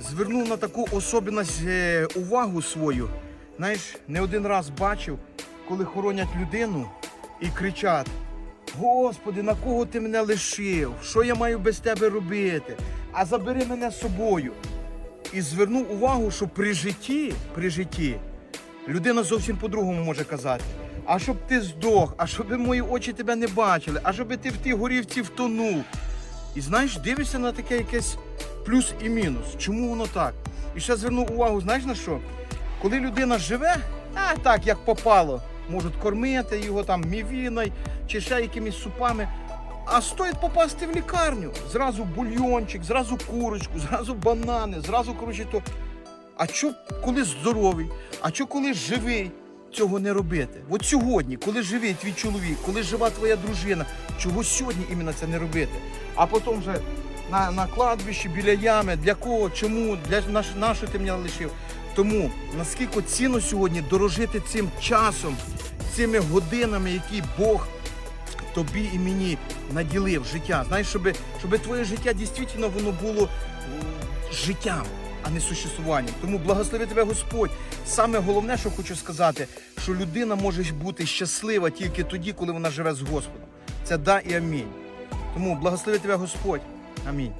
звернув на таку особливість е, увагу свою. Знаєш, не один раз бачив, коли хоронять людину і кричать: Господи, на кого ти мене лишив? Що я маю без тебе робити? А забери мене з собою. І звернув увагу, що при житті, при житті людина зовсім по-другому може казати. А щоб ти здох, а щоб мої очі тебе не бачили, а щоб ти в тій горівці втонув. І знаєш, дивишся на таке якесь плюс і мінус. Чому воно так? І ще звернув увагу, знаєш на що? Коли людина живе, а так як попало, можуть кормити його там мівіною чи ще якимись супами. А стоїть попасти в лікарню. Зразу бульйончик, зразу курочку, зразу банани, зразу коротше то. А що коли здоровий, а що коли живий, цього не робити? От сьогодні, коли живий твій чоловік, коли жива твоя дружина, чого сьогодні іменно це не робити? А потім вже на, на кладбищі, біля ями, для кого, чому, для на, на що ти мене лишив? Тому наскільки цінно сьогодні дорожити цим часом, цими годинами, які Бог тобі і мені наділив життя. Знаєш, щоб, щоб твоє життя дійсно воно було життям, а не существуванням. Тому благослови тебе Господь. Саме головне, що хочу сказати, що людина може бути щаслива тільки тоді, коли вона живе з Господом. Це да і амінь. Тому благослови тебе Господь. Амінь.